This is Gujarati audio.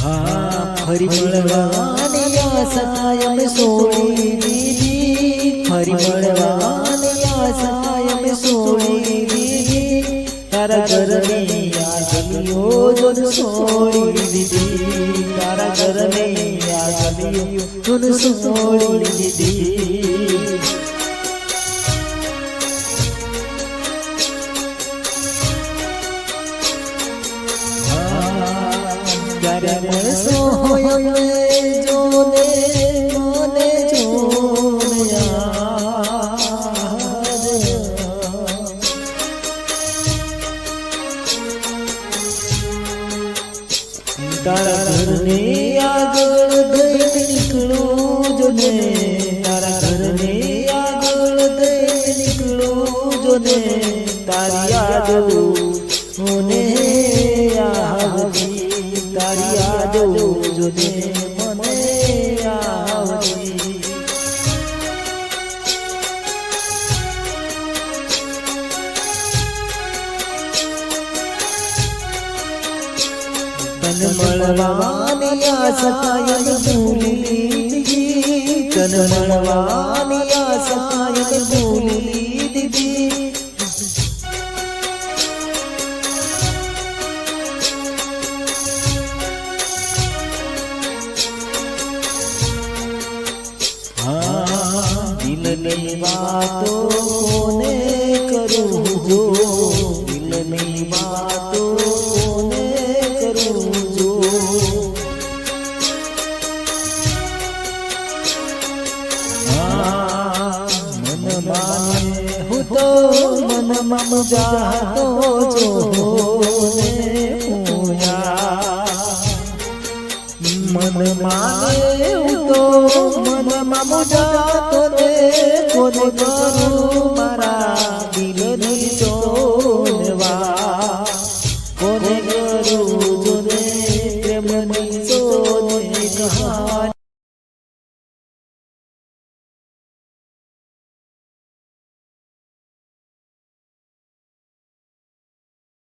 હા ફરી મળવાની આશા અમે છોડી દીધી ફરી મળવાની આશા અમે છોડી દીધી તારા ઘરની આગલીઓ જોન છોડી દીધી તારા ઘરની આગલીઓ જોન છોડી દીધી હોય અમે જોને, મને જોને યાર. તારા ઘરની આગળ દઈ નીકળું જો તારા ઘરની તારી યાદ તારી યાદ જો ને મને આવતી તન મળવાની ભૂલી તન મળવાની આશા એમ ભૂલી દિલની વાતો કોને કરું જો? દિલની વાતો કોને કરું જો? મન માને હું તો મનમાં જાતો જો ને મન માને તો મન મુજાતો ને গরু